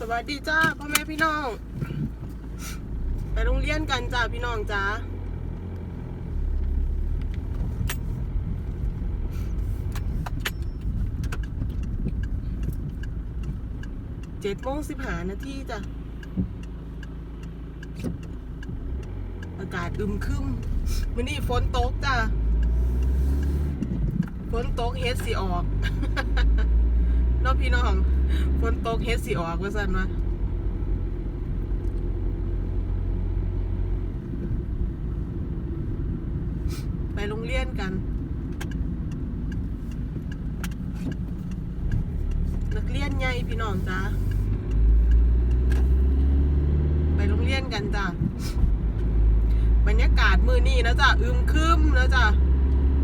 สวัสดีจ้าพ่อแม่พี่น้อง ไปโรงเรียนกันจ้าพี่น้องจ้าเจ็ดโมงสิบหานาทีจ้ะ อากาศอึมครึมวันนี้ฝนตกจ้ะ ฝนตกเฮ็ดสิออก เน้องพี่น้อง ฝนตกเฮ็ดสิออกว่าสั่นวะไปโรงเรียนกัน นักเรียนใหญ่พี่น้องจ้าไปโรงเรียนกันจ้าบรรยากาศมือนี่นะจ้าอึมครึมนะจ้า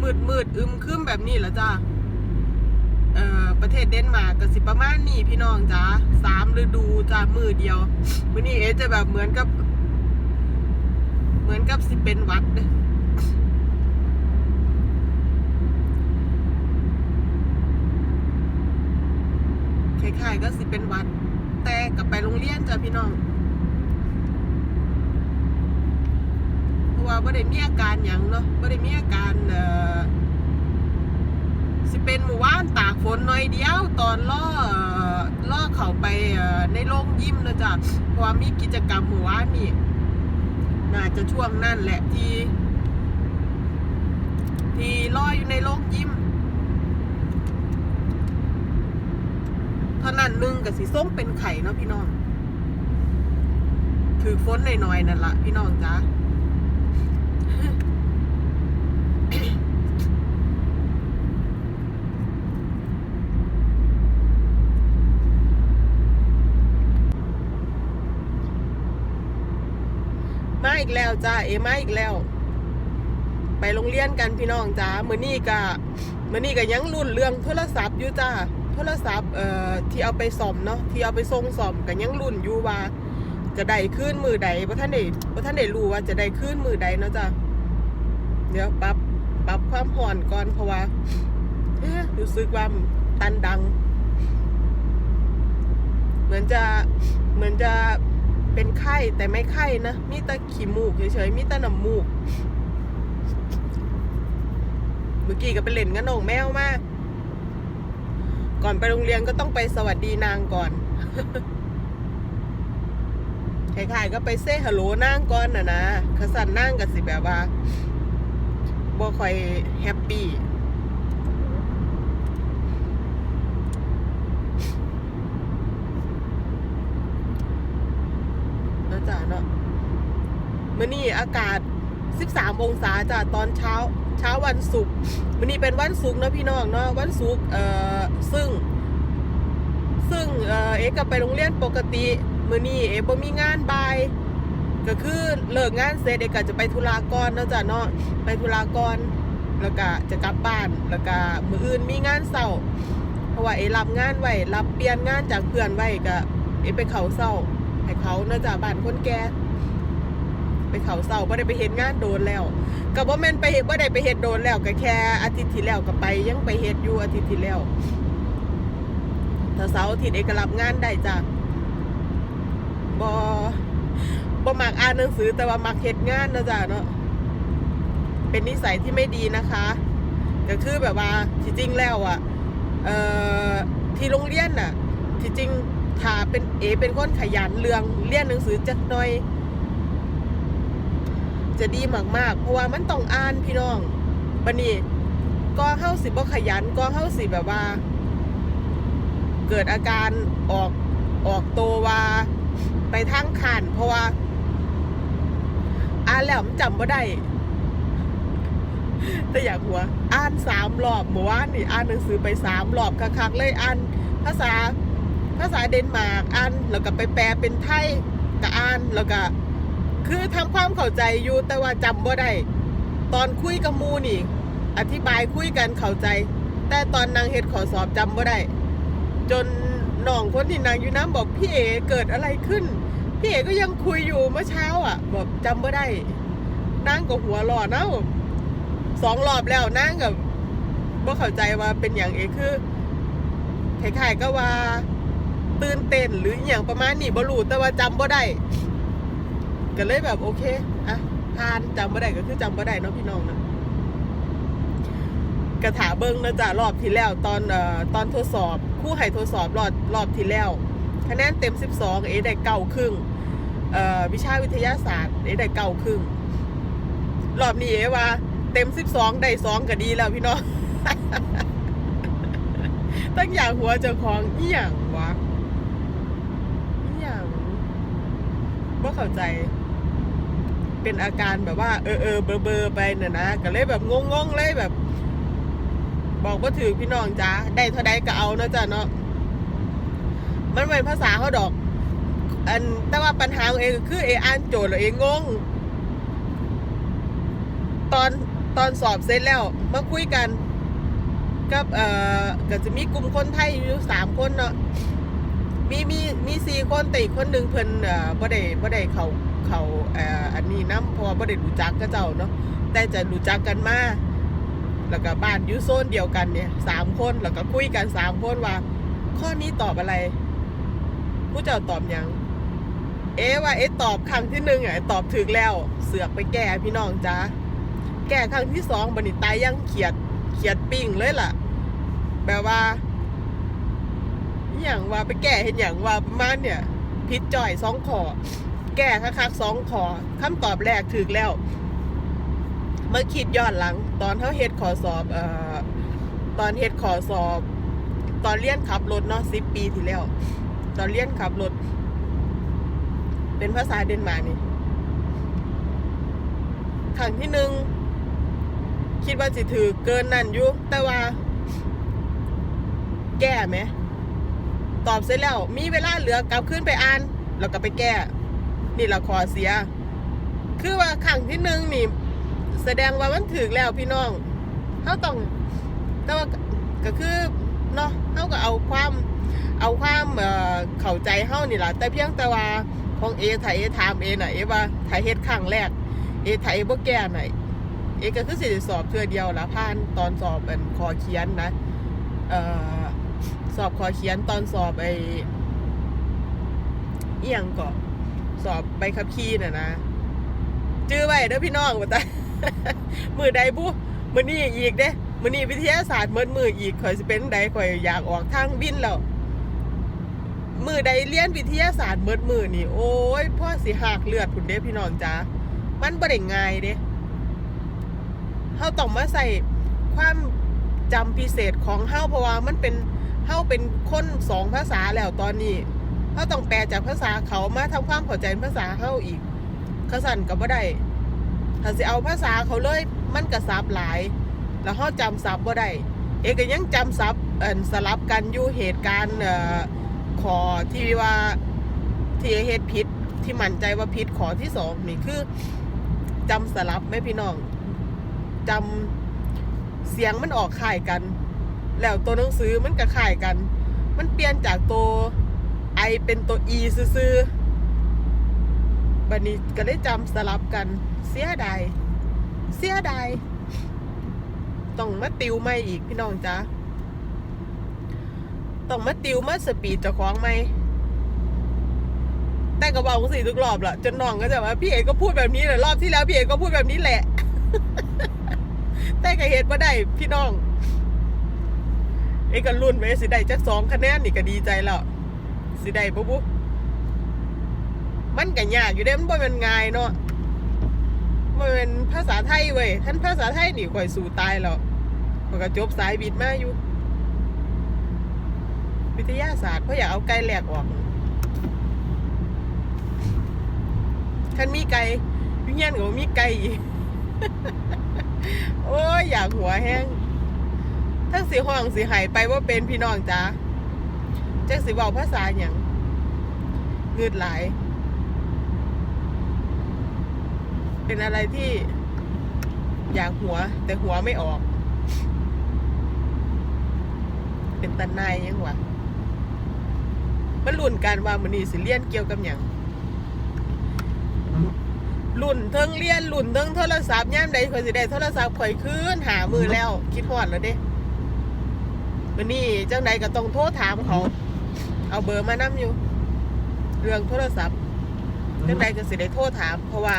มืดมืดอึมครึมแบบนี้แหละจ้า เอ่อประเทศเดนมาร์กก็สิประมาณนี้พี่น้องจ้าสามฤดูจ้ามือเดียวมื้อนี้เอจะแบบเหมือนกับ เหมือนกับสิเป็นวัดเด้คล้ายๆก็สิเป็นวัด แต่กลับไปโรงเรียนจ้าพี่น้อง เพราะว่าไม่ได้มีอาการหยังเนาะไม่ได้มีอาการเอ่อ สิเป็นหมู่บ้านตากฝนหน่อยเดียว ตอนล่อล่อเขาไปในโรงยิมนะจ๊ะเพราะว่ามีกิจกรรมหมู่บ้านนี่น่าจะช่วงนั่นแหละที่ ที่ล่ออยู่ในโรงยิมเท่านั้นนึงกับสีส้มเป็นไข่เนาะพี่น้องถือฝนหน่อยๆนั่นละพี่น้องจ้า มา อีกแล้วจ้าเอมาอีกแล้ว ไปโรงเรียนกันพี่น้องจ้ามือนี้ก็มื้อนี้ก็ยังรุ่นเรื่องโทรศัพท์อยู่จ้าโทรศัพท์เอ่อที่เอาไปซ่อมเนาะที่เอาไปส่งซ่อมก็ยังรุ่นอยู่ว่า จะได้ขึ้นมือใดบ่ท่านได้บ่ท่านได้รู้ว่าจะได้ขึ้นมือใดเนาะจ้าเดี๋ยวปรับปรับความห่อนก่อนเพราะว่าเอ๊ะรู้สึกว่าตันดัง เหมือนจะเหมือนจะ เป็นไข้แต่ไม่ไข้นะมีแต่ขี้มูกเฉยๆมีแต่น้ำมูก เมื่อกี้ก็ไปเล่นกับน้องแมวมาก่อนไปโรงเรียนก็ต้องไปสวัสดีนางก่อนคล้ายๆก็ไปเซ่ฮัลโหลนางก่อนนะนะขสันนางกับสิแบบว่าบ่ค่อยแฮปปี้ะจ๊ะเนาะมื่อนี้อากาศ 13 องศาจ้ะตอนเช้า เช้าวันศุกร์มื่อนี้เป็นวันศุกร์นะพี่น้องเนาะวันศุกร์เอ่อซึ่ง ซึ่งเอ่อเอกก็ไปโรงเรียนปกติมื่อนี้เอกบ่มีงานบ่ายก็คือเลิกงานเสร็จเอกก็จะไปธุระก่อนเนาะจ้ะเนาะไปธุระก่อนแล้วก็จะกลับบ้านแล้วก็มื้ออื่นมีงานเช้าเพราะว่าเอรับงานไว้รับเปลี่ยนงานจากเพื่อนไว้ก็เอไปเขาเช้า ให้เขาเนื่องจากบ้านคนแก่ไปเขาเศร้าบ่ได้ไปเฮ็ดงานโดนแล้วก็บ่แม่นไปเฮ็ดบ่ได้ไปเฮ็ดโดนแล้วก็แค่อาทิตย์ที่แล้วก็ไปยังไปเฮ็ดอยู่อาทิตย์ที่แล้วถ้าเสาร์อาทิตย์เอกรับงานได้จ้ะบ่บ่มักอ่านหนังสือแต่ว่ามักเฮ็ดงานนะจ้ะเนาะเป็นนิสัยที่ไม่ดีนะคะก็คือแบบว่าที่จริงแล้วอะ เอ่อที่โรงเรียนน่ะ ที่จริง ถ้าเป็นเอเป็นคนขยันเรื่องเรียนหนังสือจักหน่อย จะดีมากๆ เพราะว่ามันต้องอ่านพี่น้องบันนี้ก็เข้าสิบ่ขยันก็เข้าสิแบบว่า เกิดอาการออกออกตัวว่าไปทางขานเพราะว่าอ่านแล้วมันจำบ่ได้แต่อยากหัว อ่านสามรอบเมื่อวานนี่อ่านหนังสือไปสามรอบคักๆเลยอ่านภาษา ภาษาเดนมาร์กอ่านแล้วก็ไปแปลเป็นไทยก็อ่านแล้วก็ คือทำความเข้าใจอยู่แต่ว่าจำบ่ได้ตอนคุยกับมูนี่ อธิบายคุยกันเข้าใจ แต่ตอนนางเฮ็ดขอสอบจำบ่ได้จนน้องคนที่นางอยู่น้ำบอกพี่เอเกิดอะไรขึ้น พี่เอก็ยังคุยอยู่เมื่อเช้าอะบอกจำบ่ได้นางก็หัวหล่อเนาะสองรอบแล้วนางกับบ่เข้าใจว่าเป็นอย่างเอคือคล้ายๆก็ว่า ตื่นเต้นหรืออย่างประมาณนี้บ่รู้แต่ว่าจำบ่ได้ก็เลยแบบโอเคอะผ่านจำบ่ได้ก็คือจำบ่ได้เนาะพี่น้องนะกระถาเบิ้งนะจ๊ะรอบที่แล้ว ตอนเอ่อตอนทดสอบครู่ให้ทดสอบรอบรอบที่แล้วคะแนนเต็ม 12 เอได้เก้าครึ่งเอ่อวิชาวิทยาศาสตร์เอได้เก้าครึ่งรอบนี้เอว่า เต็ม 12 ได้สองก็ดีแล้วพี่น้องตั้งอย่างหัวเจ้าของอีหยังวะอีหยังบ่ เข้าใจ เป็นอาการแบบว่า เออเออเบอร์เบอร์ไปน่ะนะก็เลยแบบงงงๆเลยแบบ บอกว่าถือพี่น้องจ้าได้เท่าใดก็เอาเนาะจ้ะเนาะมันเป็นภาษาเขาดอก อันแต่ว่าปัญหาของเองคือเออ่านโจทย์แล้วเองงง ตอนตอนสอบเสร็จแล้วมาคุยกัน กับเอ่อก็จะมีกลุ่มคนไทยอยู่สามคนเนาะ มีมีมีสี่คนแต่อีกคนหนึ่งเพิ่นเอ่อบ่ได้บ่ได้เขาเขาเอ่ออันนี้น้ำเพราะว่าบ่ได้รู้จักกับเจ้าเนาะแต่จะรู้จักกันมาแล้วก็บ้านอยู่โซนเดียวกันเนี่ยสามคนแล้วก็คุยกันสามคนว่า ข้อนี้ตอบอะไรผู้เจ้าตอบยังเอ๊ว่าเอ๊ตอบครั้งที่หนึ่งอะตอบถึกแล้ว เสือกไปแก้พี่น้องจ้าแก้ครั้งที่สองบันิตายยังเขียดเขียดปิ้งเลยล่ะแบบว่า อหย่างว่าไปแก้เห็นอย่างว่าประมาณเนี่ยพิษจ่อยสองขอ แก้คักๆสองขอคำตอบแรกถึกแล้วเมื่อคิดย้อนหลัง ตอนเขาเฮ็ดขอสอบเอ่อตอนเฮ็ดขอสอบ ตอนเรียนขับรถเนาะสิบปีที่แล้ว ตอนเรียนขับรถ เป็นภาษาเดนมาร์กนี่ครั้งที่หนึ่งคิดว่าสิถือเกินนั่นอยู่แต่ว่า แก้ไหม ตอบเสร็จแล้ว มีเวลาเหลือกลับขึ้นไปอ่าน แล้วก็ไปแก้ นี่ละขอเสีย คือว่าครั้งที่หนึ่งนี่ แสดงว่ามันถึกแล้วพี่น้องเขาต้อง แต่ว่าก็คือเนาะเขาก็เอาความ เอาความเอ่อเข้าใจเฮานี่แหละแต่เพียงแต่ว่าของเอไทยเอถามเอน่ะเอว่าไทยเฮ็ดครั้งแรก เอไทยเอบ่แก้หน่อยเอก็คือสิสอบเทื่อเดียวละผ่านตอนสอบเป็นคอเขียนนะ เอ่อ สอบคอเขียนตอนสอบไอเอียงก็สอบใบขับขี่น่ะนะจื้อไว้เด้อพี่น้องว่าแต่มือใดบุมือนี้อีกเด้มือนี้วิทยาศาสตร์เมิดมืออีกข่อยสิเป็นใดข่อยอยากออกทางบินแล้วมือใดเรียนวิทยาศาสตร์เมิดมือนี่ โอ้ยพ่อสิหักเลือดพุ่นเด้พี่น้องจ้ามันบ่ได้ง่ายเด้เฮาต้องมาใส่ความจำพิเศษของเฮาเพราะว่ามันเป็น เฮาเป็นคนสองภาษาแล้วตอนนี้เฮาต้องแปลจากภาษาเขามาทำความเข้าใจภาษาเฮาอีกขสั่นก็บ่ได้ถ้าสิเอาภาษาเขาเลยมันก็ซับหลาย แล้วเขาจำซับบ่ได้เอกยังจำซับเอ่นสลับกันอยู่เหตุการณ์เอ่อขอที่ว่าที่เหตุผิดที่มั่นใจว่าผิดขอที่สองนี่คือจำสลับไหมพี่น้องจำเสียงมันออกข่ายกัน แล้วตัวหนังสือมันก็ขายกัน มันเปลี่ยนจากตัวไอเป็นตัวอีซื่อๆบันนี้ก็ได้จำสลับกัน เสียดาย เสียดายต้องมาติวไม่อีกพี่น้องจ้าต้องมาติวมาสปีดเจ้าของไหม แต่ก็บอกสิทุกรอบละจนน้องก็จะว่าพี่เอกก็พูดแบบนี้แหละรอบที่แล้วพี่เอกก็พูดแบบนี้แหละ แต่ก็เหตุว่าได้พี่น้อง เอกก็รุ่นไว้สิได้จักสองคะแนนนี่ก็ดีใจแล้วสิได้ปุ๊บปุ๊บมันก็ยากอยู่เด้มันบ่แมันง่ายเนาะมันเป็นภาษาไทยเว้ยท่านภาษาไทยนี่ข่อยสู่ตายแล้วข่อยก็จบสายบิดมาอยู่ วิทยาศาสตร์เพราะอยากเอาไก่แหลกออกท่านมีไก่ยุ่งยันกับมีไก่อีกโอ้ยอยากหัวแห้ง ทั้งสีห้องสีหายไปว่าเป็นพี่น้องจ้าจักสิเว้าภาษาอย่างเงืดหลาย เป็นอะไรที่อยากหัว แต่หัวไม่ออก เป็นตันนายยังวะมันรุ่นกันว่ามันนี่สิเลียนเกี่ยวกับอย่างรุ่นเทิงเลียนรุ่นเทิงโทรศัพท์ย่ามใดข่อยสิได้โทรศัพท์ข่อยคืนหามือแล้ว คิดฮอดแล้วเด้ มันนี่จังใดก็ต้องโทรถามเขา เอาเบอร์มานํอยู่ เรื่องโทรศัพท์จังใดก็สิได้โทรถาม เพราะว่า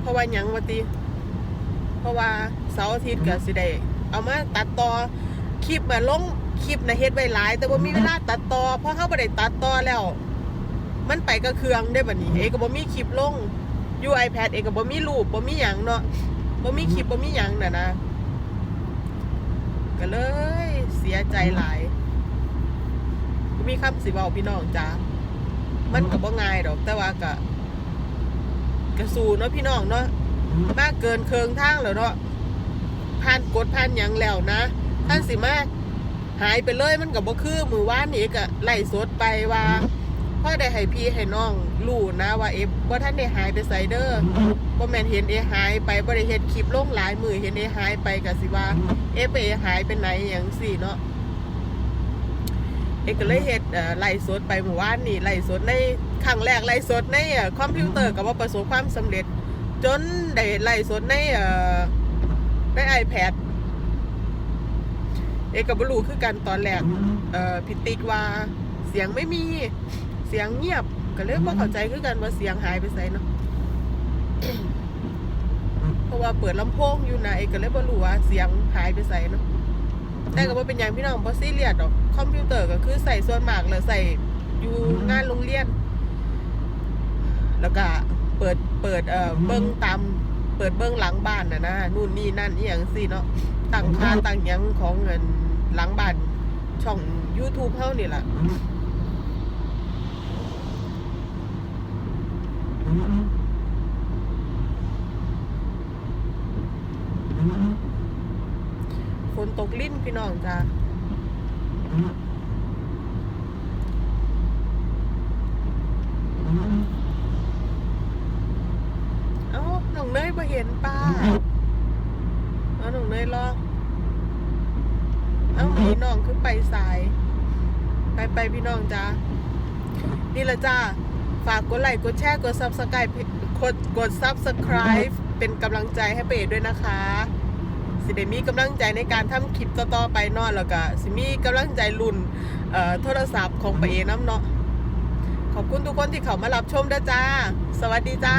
เพราะว่าหยังวะติเพราะว่าเสาร์อาทิตย์ก็สิได้เอามาตัดต่อคลิปมาลงคลิปนะเฮ็ดไว้หลาย แต่ว่ามีเวลาตัดต่อเพราะเขาบ่ได้ตัดต่อแล้ว มันไปกับเครื่องได้บัดนี้เอกก็บ่มีคลิปลงอยู่ iPad เอกก็บ่มีรูปบ่มีหยังเนาะ บ่มีคลิปบ่มีหยังน่ะนะก็เลยเสียใจหลายบ่มีคำสิเว้าพี่น้องจ้ามันก็บ่ง่ายดอก แต่ว่าก็ก็สู้เนาะพี่น้องเนาะมากเกินเคืองทางแล้วเนาะผ่านกดผ่านหยังแล้วนะท่านสิมาหายไปเลยมันกับบ่คือมือว่านนี่ก็ไล่สดไปว่า พ่อได้ให้พี่ให้น้องรู้นะว่าเอฟว่าท่านได้หายไปไซเดอร์บ่แม่นเห็นเอหายไปบ่ได้เฮ็ดคลิปลงหลายมือเห็นเอหายไปก็สิว่าเอฟเอหายไปไหนหยังสี่เนาะเอก็เลยเฮ็ดไล่สดไปเมื่อวานนี่ไล่สดในครั้งแรกไล่สดในคอมพิวเตอร์ก็บ่ประสบความสำเร็จ จนได้ไล่สดในเอ่อใน iPad เอกับบลูคือกันตอนแรกพิติกว่าเสียงไม่มี เสียงเงียบก็เลยบ่เข้าใจคือกันว่าเสียงหายไปไสเนาะเพราะว่าเปิดลำโพงอยู่นะเอกก็เลยบ่รู้ว่าเสียงหายไปไสเนาะแต่ก็บ่เป็นหยังพี่น้องบ่ซีเรียสดอกคอมพิวเตอร์ก็คือใส่ส่วนมากเลยใส่อยู่งานโรงเรียน แล้วก็เปิดเปิดเอ่อเบิ้งตามเปิดเบิ้งหลังบ้านนะนะนู่นนี่นั่นอีหยังสิเนาะตั้งค่าตั้งหยังของเงินหลังบ้านช่อง YouTube เฮานี่แหละ ฝนตกลิ้นพี่น้องจ้าเอ้าหน้องเนยมาเห็นป้าเอาหน้องเนยรอเอ้าพี่น้องคือไปสาย ไปไปพี่น้องจ้านี่ละจ้า ฝากกดไลค์กดแชร์กด subscribe กดกด subscribe เป็นกำลังใจให้เปดด้วยนะคะ สิเดมีกำลังใจในการทำคลิปต่อๆไปเนอนแล้วก็สิมีกำลังใจรุ่นเอ่อโทรศัพท์ของเปเอน้ำเนาะขอบคุณทุกคนที่เข้ามารับชมด้วยจ้า สวัสดีจ้า